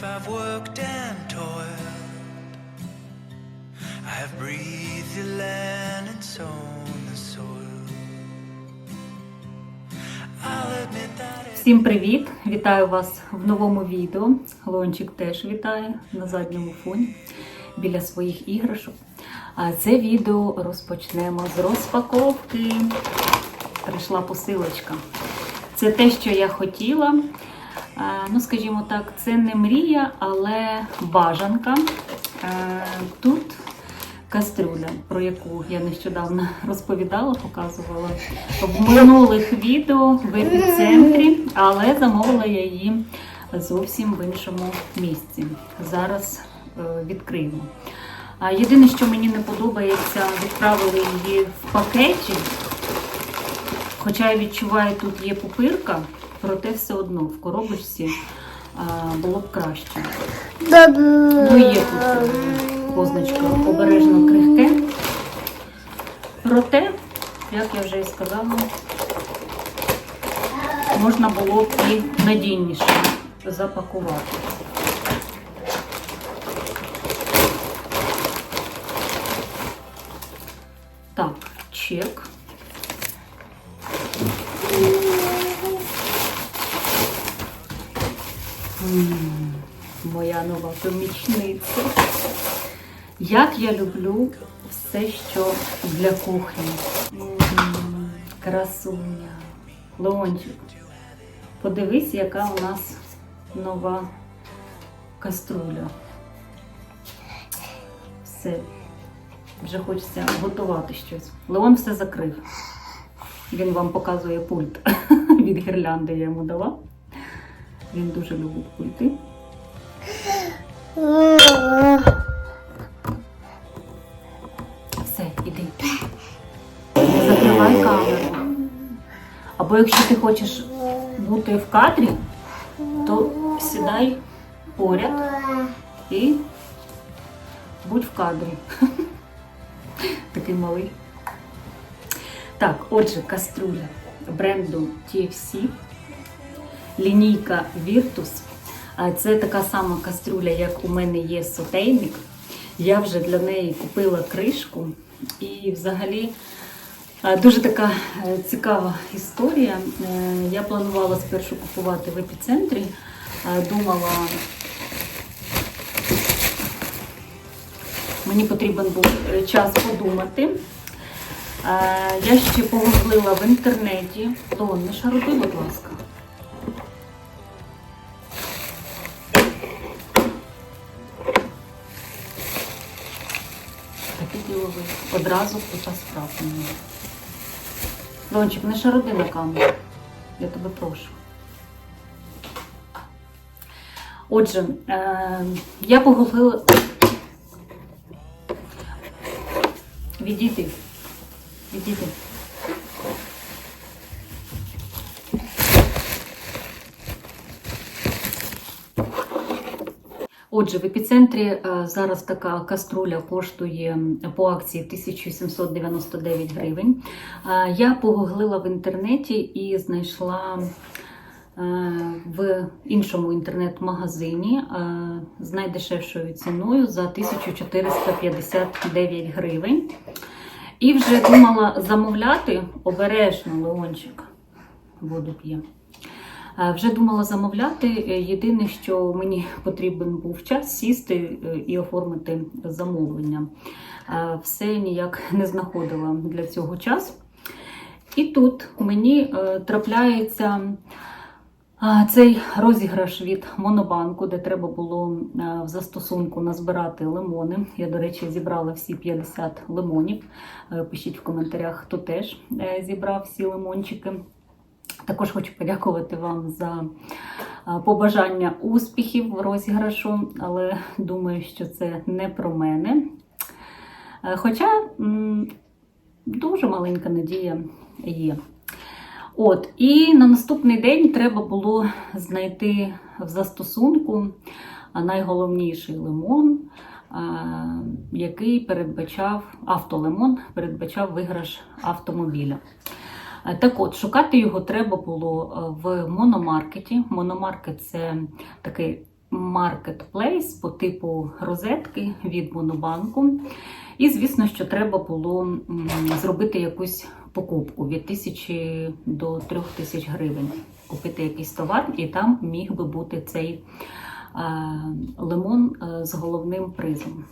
life I've worked and toiled. I have breathed the land and sown the soil. I'll admit that Всім привіт! Вітаю вас в новому відео. Лончик теж вітає на задньому фоні біля своїх іграшок. А це відео розпочнемо з розпаковки. Прийшла посилочка. Це те, що я хотіла. А, Ну, скажімо так, це не мрія, але бажанка. Тут кастрюля, про яку я нещодавно розповідала, показувала в минулих відео в епіцентрі, але замовила я її зовсім в іншому місці. Зараз е, відкриємо. Єдине, що мені не подобається, відправили її в пакеті. Хоча я відчуваю, тут є пупирка, проте все одно в коробочці а, було б краще. Ну, і є тут е, позначка обережно крихке. Проте, як я вже і сказала, можна було б і надійніше запакувати. Моя. Як я люблю все, що для кухні. Красуня. Леончик. Подивись, яка у нас нова каструля. Все. Вже хочеться готувати щось. Леон все закрив. Він вам показує пульт від гірлянди я йому дала. Він дуже любить пульти. Все, іди. Закривай камеру. Або якщо ти хочеш бути в кадрі, то сідай поряд і будь в кадрі. Такий малий. Так, отже, каструля бренду TFC, лінійка Virtus. Це така сама каструля, як у мене є сотейник. Я вже для неї купила кришку. І взагалі дуже така е, цікава історія. Е, Я планувала спершу купувати в епіцентрі. Думала, мені потрібен був е, час подумати. Я ще погуглила в інтернеті. Лон, не шаруби, будь ласка. Одразу купа справ нього. Дончик, не шаруди на камеру. Я тебе прошу. Отже, е, я погуглила. Відійди. Відійди. Отже, в епіцентрі е, зараз така каструля коштує по акції 1799 гривень. Е, Я погуглила в інтернеті і знайшла е, в іншому інтернет-магазині з найдешевшою ціною за 1459 гривень. І вже думала замовляти обережно Леончик. Воду п'є. Е, Вже думала замовляти. Е, Єдине, що мені потрібен був час сісти е, і оформити замовлення. Все ніяк не знаходила для цього час. І тут мені трапляється цей розіграш від Монобанку, де треба було в застосунку назбирати лимони. Я, до речі, зібрала всі 50 лимонів. Пишіть в коментарях, хто теж зібрав всі лимончики. Також хочу подякувати вам за побажання успіхів в розіграшу, але думаю, що це не про мене. Е, Хоча дуже маленька надія є. От, і на наступний день треба було знайти в застосунку найголовніший лимон, який передбачав автолимон, передбачав виграш автомобіля. Е, Так от, шукати його треба було е, в мономаркеті. Мономаркет це такий маркетплейс по типу розетки від Монобанку. І, звісно, що треба було зробити якусь покупку від тисячі до трьох тисяч гривень. Купити якийсь товар, і там міг би бути цей е, лимон з головним призом.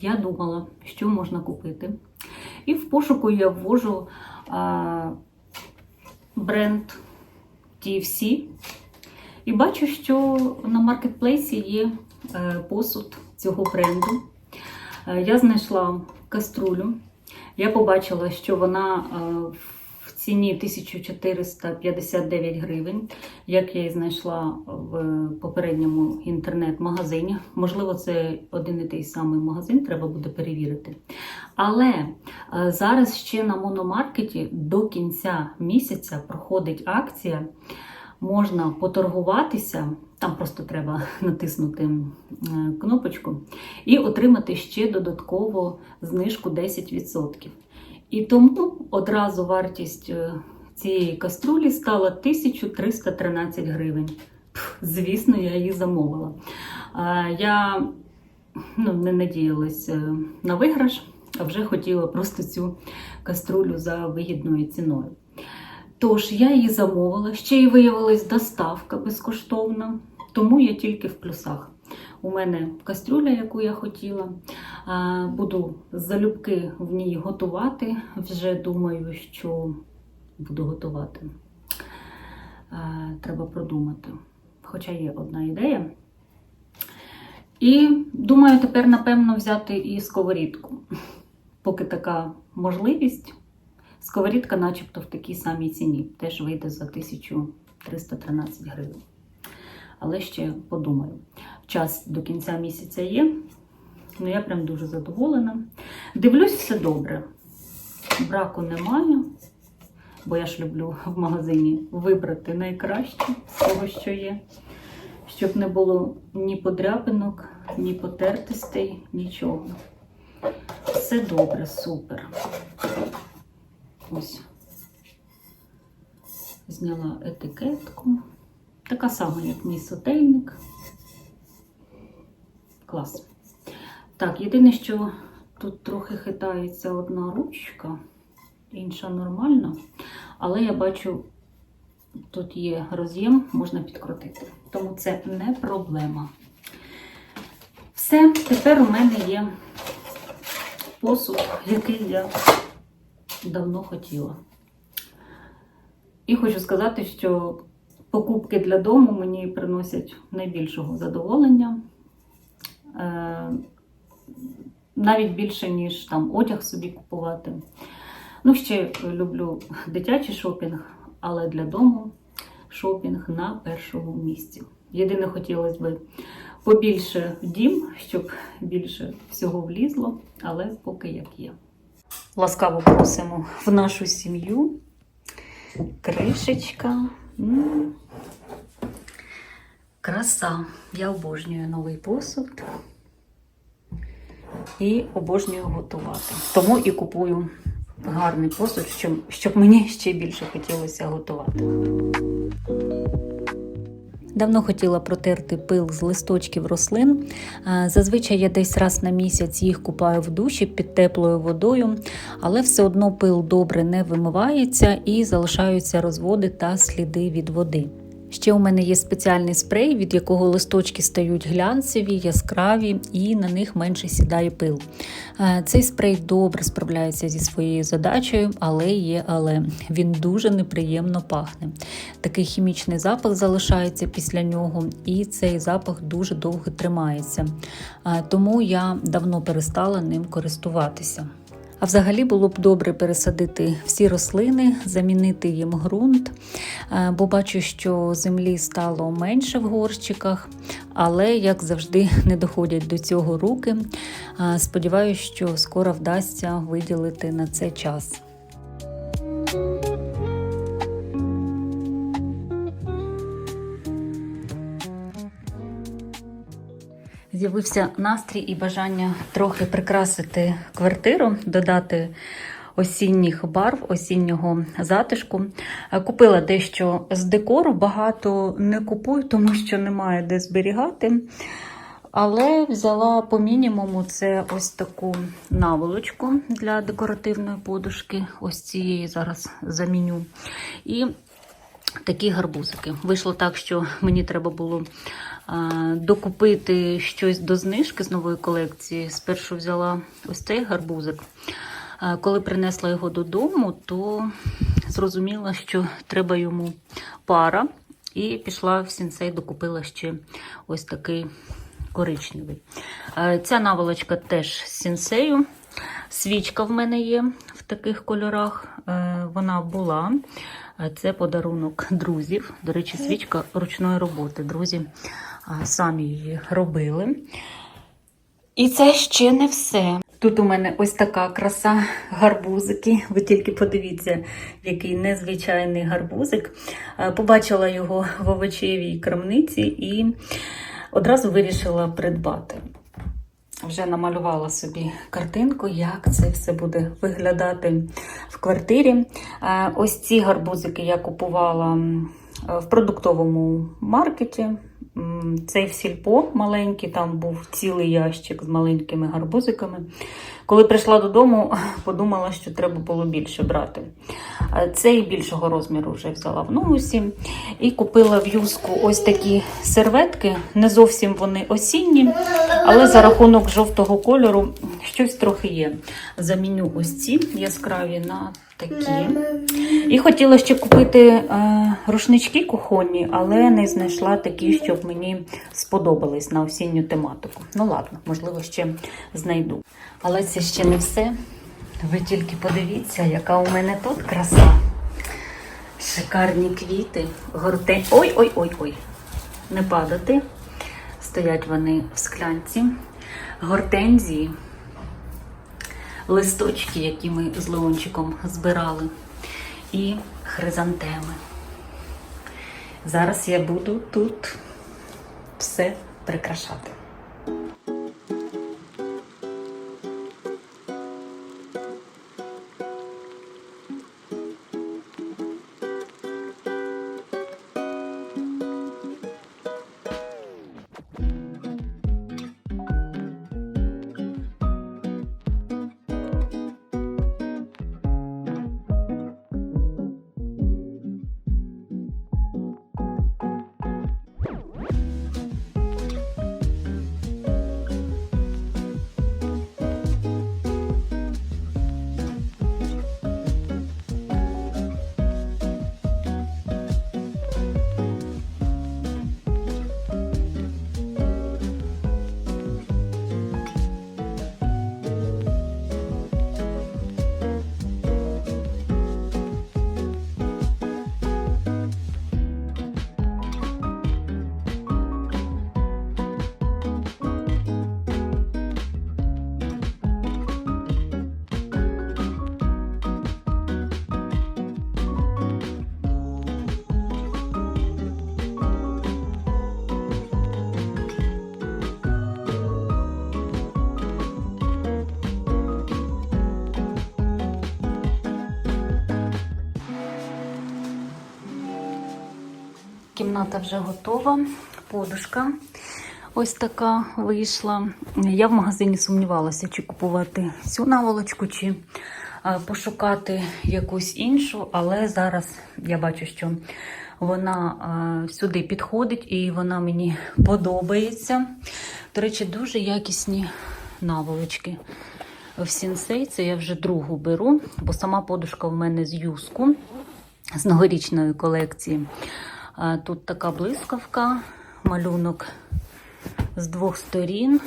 Я думала, що можна купити. І в пошуку я ввожу а, бренд TFC. І бачу, що на маркетплейсі є е, посуд цього бренду. Е, Я знайшла каструлю. Я побачила, що вона е, в ціні 1459 гривень, як я її знайшла в попередньому інтернет-магазині. Можливо, це один і той самий магазин, треба буде перевірити. Але е, зараз ще на мономаркеті до кінця місяця проходить акція. Можна поторгуватися, там просто треба натиснути е, кнопочку, і отримати ще додатково знижку 10%. І тому одразу вартість е, цієї каструлі стала 1313 гривень. Звісно, я її замовила. Я ну, не надіялась е, на виграш, а вже хотіла просто цю каструлю за вигідною ціною. Тож я її замовила, ще й виявилась доставка безкоштовна, тому я тільки в плюсах. У мене кастрюля, яку я хотіла. Буду залюбки в ній готувати. Вже думаю, що буду готувати. Треба продумати. Хоча є одна ідея. І думаю, тепер, напевно, взяти і сковорідку. Поки така можливість. Сковорідка, начебто, в такій самій ціні. Теж вийде за 1313 гривень. Але ще подумаю. Час до кінця місяця є. Ну, я прям дуже задоволена. Дивлюсь, все добре. Браку немає, бо я ж люблю в магазині вибрати найкраще з того, що є. Щоб не було ні подряпинок, ні потертостей, нічого. Все добре, супер. Ось. Зняла етикетку. Така сама, як мій сотейник. Клас. Так, єдине, що тут трохи хитається одна ручка, інша нормальна. Але я бачу, тут є роз'єм, можна підкрутити. Тому це не проблема. Все, тепер у мене є посуд, який я давно хотіла. І хочу сказати, що покупки для дому мені приносять найбільшого задоволення. Е, навіть більше, ніж там одяг собі купувати. Ну, ще люблю дитячий шопінг, але для дому шопінг на першому місці. Єдине, хотілося б побільше дім, щоб більше всього влізло, але поки як є. Ласкаво просимо в нашу сім'ю. Кришечка. Краса. Я обожнюю новий посуд і обожнюю готувати. Тому і купую гарний посуд, щоб мені ще більше хотілося готувати. Давно хотіла протерти пил з листочків рослин. Зазвичай я десь раз на місяць їх купаю в душі під теплою водою, але все одно пил добре не вимивається і залишаються розводи та сліди від води. Ще у мене є спеціальний спрей, від якого листочки стають глянцеві, яскраві і на них менше сідає пил. Е, Цей спрей добре справляється зі своєю задачею, але є але він дуже неприємно пахне. Такий хімічний запах залишається після нього, і цей запах дуже довго тримається. Е, Тому я давно перестала ним користуватися. А взагалі було б добре пересадити всі рослини, замінити їм ґрунт, е, бо бачу, що землі стало менше в горщиках, але, як завжди, не доходять до цього руки. Е, Сподіваюсь, що скоро вдасться виділити на це час. З'явився настрій і бажання трохи прикрасити квартиру, додати осінніх барв, осіннього затишку. Е, Купила дещо з декору, багато не купую, тому що немає де зберігати. Але взяла по мінімуму це ось таку наволочку для декоративної подушки. Ось цієї зараз заміню. І такі гарбузики. Вийшло так, що мені треба було докупити щось до знижки з нової колекції. Спершу взяла ось цей гарбузик. Коли принесла його додому, то зрозуміла, що треба йому пара. І пішла в сінсей, докупила ще ось такий коричневий. Ця наволочка теж з сінсею. Свічка в мене є в таких кольорах. Е, Вона була. Це подарунок друзів. До речі, свічка ручної роботи. Друзі самі її робили. І це ще не все. Тут у мене ось така краса гарбузики. Ви тільки подивіться, який незвичайний гарбузик. Побачила його в овочевій крамниці і одразу вирішила придбати. Вже намалювала собі картинку, як це все буде виглядати в квартирі. Ось ці гарбузики я купувала в продуктовому маркеті. Цей сільпо маленький, там був цілий ящик з маленькими гарбузиками. Коли прийшла додому, подумала, що треба було більше брати. Цей більшого розміру вже взяла в новусі. І купила в юску ось такі серветки. Не зовсім вони осінні, але за рахунок жовтого кольору щось трохи є. Заміню ось ці яскраві на такі. І хотіла ще купити е, рушнички кухонні, але не знайшла такі, щоб мені сподобались на осінню тематику. Ну ладно, можливо, ще знайду. Але це ще не все. Ви тільки подивіться, яка у мене тут краса. Шикарні квіти, горте. Ой-ой-ой-ой. Не падати. Стоять вони в склянці. Гортензії, листочки, які ми з Леончиком збирали, і хризантеми. Зараз я буду тут все прикрашати. Кімната вже готова, подушка ось така вийшла. Я в магазині сумнівалася, чи купувати цю наволочку, чи е, пошукати якусь іншу, але зараз я бачу, що вона е, сюди підходить і вона мені подобається. До речі, дуже якісні наволочки. В сінсей це я вже другу беру, бо сама подушка в мене з юску з новорічної колекції. Тут така блискавка, малюнок з двох сторін.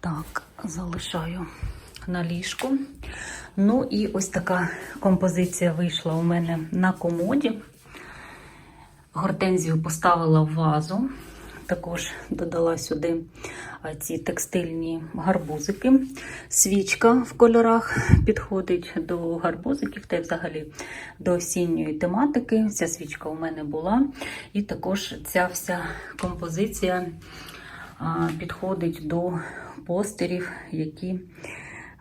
Так, залишаю на ліжку. Ну і ось така композиція вийшла у мене на комоді. Гортензію поставила в вазу. Також додала сюди ці текстильні гарбузики. Свічка в кольорах підходить до гарбузиків та взагалі до осінньої тематики. Ця свічка у мене була. І також ця вся композиція підходить до постерів, які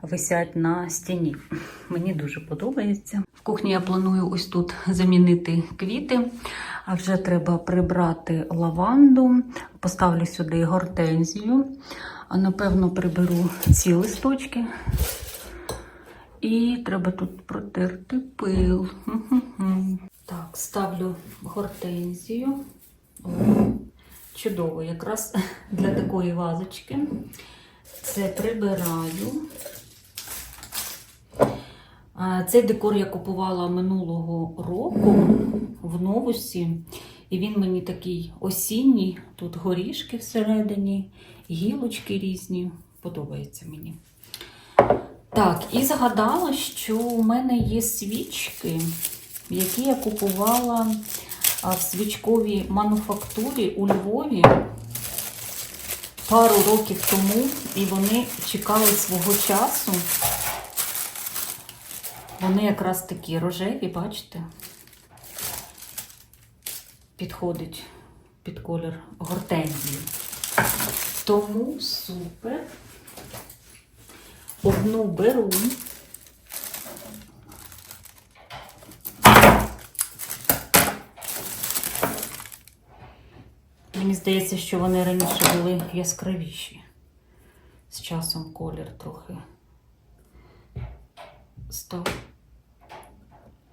висять на стіні. Мені дуже подобається. В кухні я планую ось тут замінити квіти. А вже треба прибрати лаванду, поставлю сюди гортензію, а напевно приберу ці листочки. І треба тут протерти пил. Так, ставлю гортензію. Чудово, якраз для такої вазочки. Це прибираю. Цей декор я купувала минулого року в новусі. І він мені такий осінній. Тут горішки всередині, гілочки різні. Подобається мені. Так, і згадала, що у мене є свічки, які я купувала в свічковій мануфактурі у Львові пару років тому, і вони чекали свого часу. Вони якраз такі рожеві, бачите? Підходить під колір гортензії. Тому супер. Одну беру. Мені здається, що вони раніше були яскравіші. З часом колір трохи став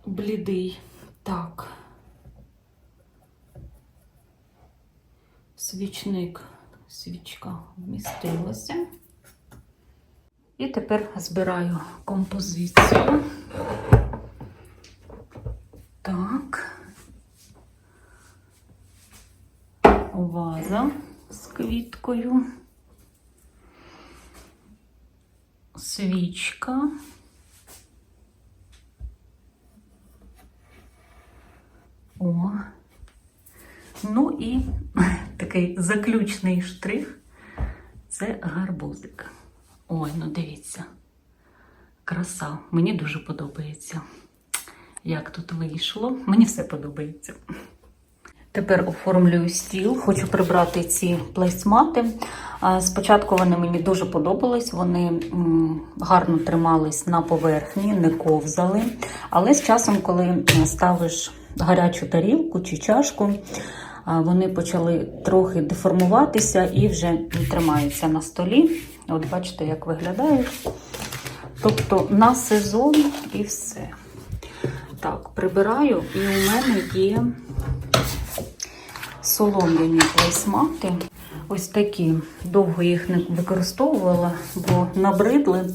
блідий. Так. Свічник, свічка вмістилася. І тепер збираю композицію. Так. Ваза з квіткою. Свічка. О. Ну і такий заключний штрих це гарбузик. Ой, ну дивіться. Краса. Мені дуже подобається. Як тут вийшло. Мені все подобається. Тепер оформлюю стіл, хочу прибрати ці плейсмати. Спочатку вони мені дуже подобались, вони гарно тримались на поверхні, не ковзали. Але з часом, коли ставиш гарячу тарілку чи чашку, вони почали трохи деформуватися і вже не тримаються на столі. От бачите, як виглядають. Тобто на сезон і все. Так, прибираю, і у мене є солом'яні плейсмати. Ось такі. Довго їх не використовувала, бо набридли.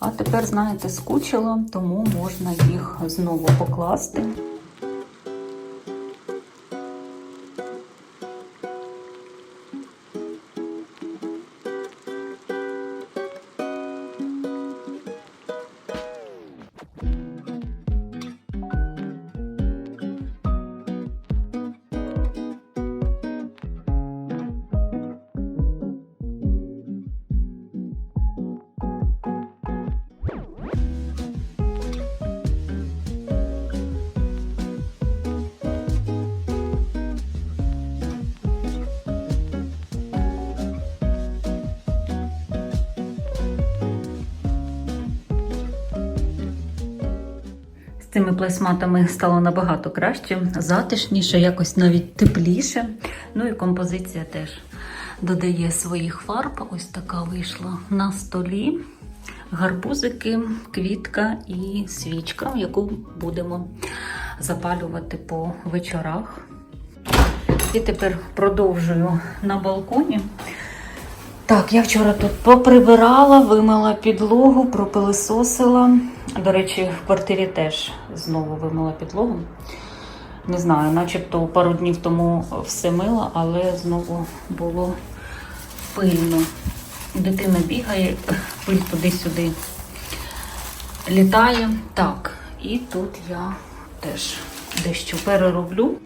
А тепер, знаєте, скучила, тому можна їх знову покласти. З цими плейсматами стало набагато краще, затишніше, якось навіть тепліше. Ну і композиція теж додає своїх фарб. Ось така вийшла на столі. Гарбузики, квітка і свічка, яку будемо запалювати по вечорах. І тепер продовжую на балконі. Так, я вчора тут поприбирала, вимила підлогу, пропилисосила. До речі, в квартирі теж знову вимила підлогу. Не знаю, начебто пару днів тому все мила, але знову було пильно. Дитина бігає, пиль туди-сюди літає. Так, і тут я теж дещо перероблю.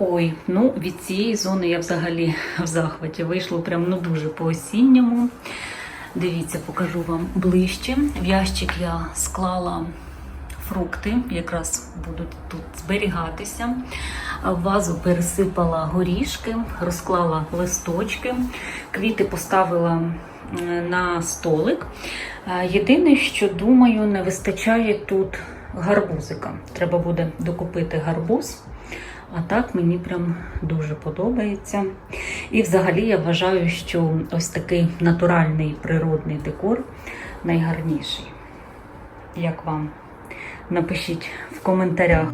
Ой, ну від цієї зони я взагалі в захваті. Вийшло прям ну дуже по-осінньому. Дивіться, покажу вам ближче. В ящик я склала фрукти, якраз будуть тут зберігатися. В вазу пересипала горішки, розклала листочки, квіти поставила на столик. Е, Єдине, що думаю, не вистачає тут гарбузика. Треба буде докупити гарбуз. А так мені прям дуже подобається. І взагалі я вважаю, що ось такий натуральний природний декор найгарніший. Як вам? Напишіть в коментарях.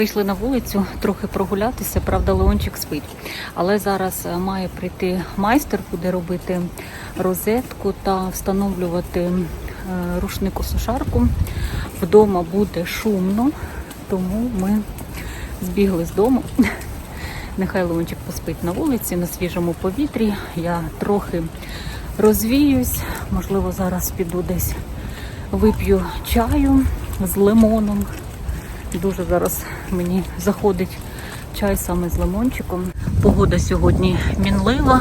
Вийшли на вулицю трохи прогулятися, правда, Леончик спить. Але зараз е, має прийти майстер, буде робити розетку та встановлювати е, рушнику сушарку. Вдома буде шумно, тому ми збігли з дому. Нехай Леончик поспить на вулиці, на свіжому повітрі. Я трохи розвіюсь, можливо, зараз піду десь вип'ю чаю з лимоном. Дуже зараз мені заходить чай саме з лимончиком. Погода сьогодні мінлива.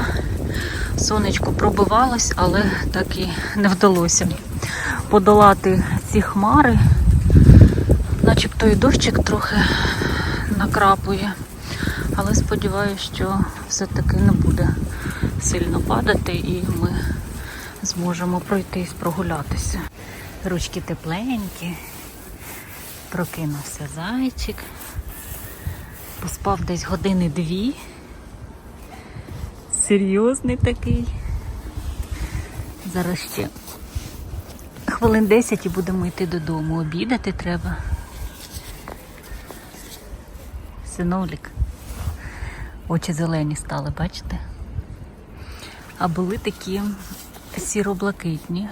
Сонечко пробивалось, але так і не вдалося подолати ці хмари. Начебто і дощик трохи накрапує. Але сподіваюся, що все-таки не буде сильно падати і ми зможемо пройтись, прогулятися. Ручки тепленькі. Прокинувся зайчик. Поспав десь години дві. Серйозний такий. Зараз ще хвилин 10 і будемо йти додому. Обідати треба. Синовлік. Очі зелені стали, бачите? А були такі сіро-блакитні.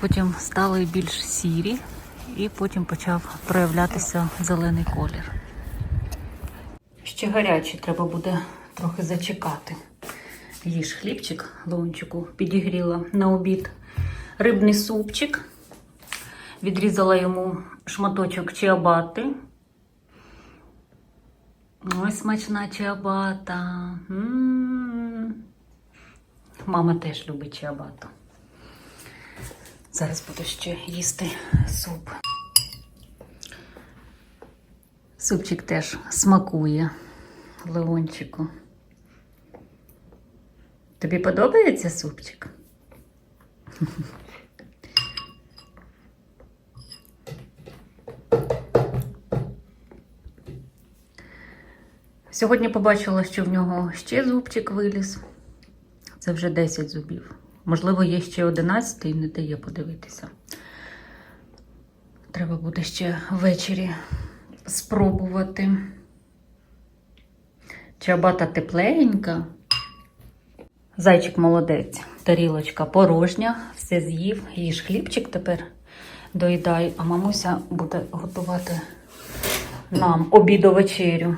Потім стали більш сірі і потім почав проявлятися зелений колір. Ще гарячий, треба буде трохи зачекати. Їж хлібчик лончику підігріла на обід рибний супчик. Відрізала йому шматочок чиабати. Ой, смачна чиабата. М-м-м. Мама теж любить чиабату. Зараз буду ще їсти суп. Супчик теж смакує Леончику. Тобі подобається супчик? Сьогодні побачила, що в нього ще зубчик виліз. Це вже 10 зубів. Можливо, є ще 11 і не дає подивитися. Треба буде ще ввечері спробувати. Чабата тепленька. Зайчик молодець. Тарілочка порожня, все з'їв. Їж хлібчик тепер доїдай, а мамуся буде готувати нам обіду вечерю.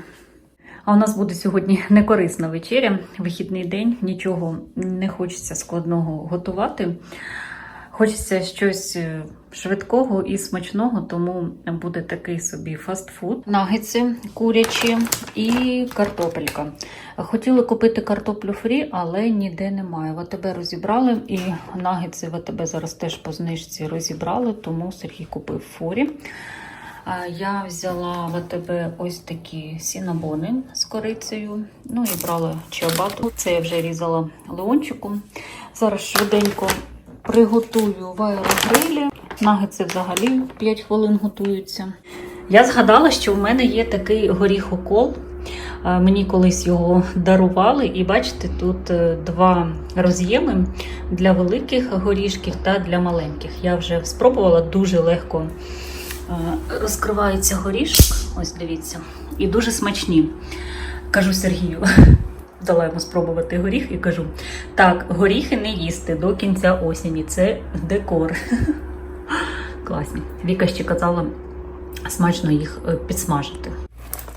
А у нас буде сьогодні некорисна вечеря, вихідний день, нічого не хочеться складного готувати. Хочеться щось е, швидкого і смачного, тому буде такий собі фастфуд. Нагетси курячі і картопелька. Хотіли купити картоплю фрі, але ніде немає. В АТБ розібрали і нагетси в АТБ зараз теж по знижці розібрали, тому Сергій купив фурі. Я взяла в АТБ ось такі сінабони з корицею. Ну і брала чиабату. Це я вже різала леончиком. Зараз швиденько приготую в аерогрилі. Нагетси взагалі 5 хвилин готуються. Я згадала, що в мене є такий горіхокол. Е, Мені колись його дарували, і бачите, тут е, два роз'єми для великих горішків та для маленьких. Я вже спробувала дуже легко розкривається горішок. Ось дивіться, і дуже смачні. Кажу Сергію, дала йому спробувати горіх і кажу: так, горіхи не їсти до кінця осені. Це декор. Класні. Віка ще казала смачно їх е, підсмажити.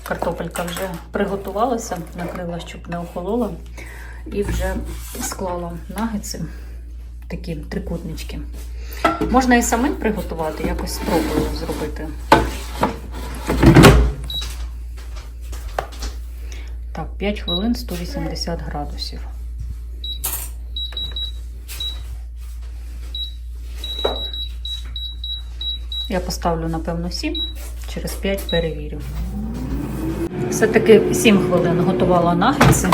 Картопелька вже приготувалася, накрила, щоб не охолола, і вже склала нагетси, такі трикутнички. Можна і самим приготувати, якось спробую зробити. Так, 5 хвилин 180 градусів. Я поставлю, напевно, 7, через 5 перевірю. Все-таки 7 хвилин готувала нагетси.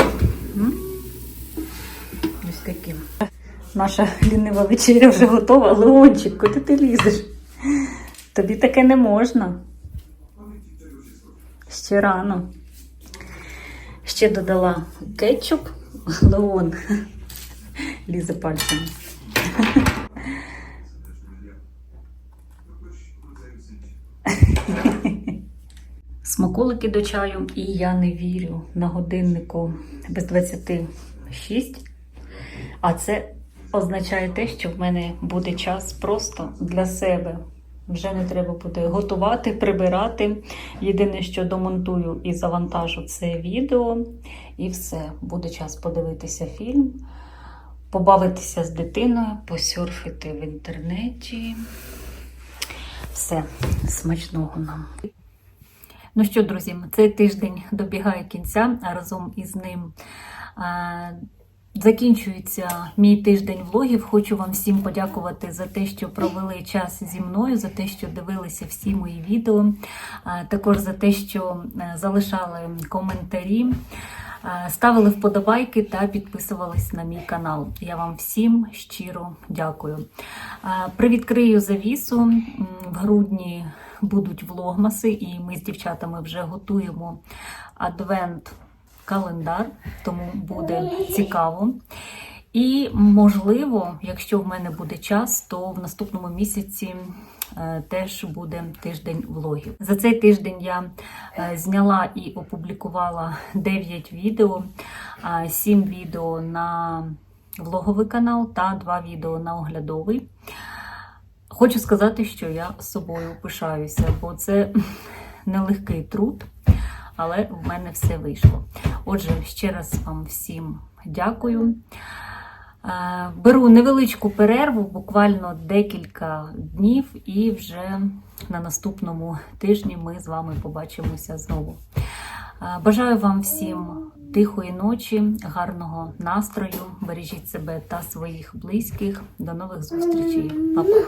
Наша лінива вечеря вже готова. Леончик, куди ти лізеш? Тобі таке не можна. Ще рано. Ще додала кетчуп. Леон. Лізе пальцем. Смаколики до чаю, і я не вірю на годиннику без 26. А це означає те, що в мене буде час просто для себе. Вже не треба буде готувати, прибирати. Єдине, що домонтую і завантажу це відео, і все. Буде час подивитися фільм, побавитися з дитиною, посюрфити в інтернеті. Все, смачного нам. Ну що, друзі, цей тиждень добігає кінця, а разом із ним закінчується мій тиждень влогів. Хочу вам всім подякувати за те, що провели час зі мною, за те, що дивилися всі мої відео, також за те, що е, залишали коментарі. е, Ставили вподобайки та підписувались на мій канал. Я вам всім щиро дякую. Е, Привідкрию завісу в грудні будуть влогмаси, і ми з дівчатами вже готуємо адвент-календар, тому буде цікаво. І, можливо, якщо в мене буде час, то в наступному місяці е, теж буде тиждень влогів. За цей тиждень я е, зняла і опублікувала 9 відео, 7 відео на влоговий канал та 2 відео на оглядовий. Хочу сказати, що я собою пишаюся, бо це нелегкий труд, але в мене все вийшло. Отже, ще раз вам всім дякую. Е, Беру невеличку перерву, буквально декілька днів, і вже на наступному тижні ми з вами побачимося знову. Е, Бажаю вам всім тихої ночі, гарного настрою. Бережіть себе та своїх близьких. До нових зустрічей. Па-па!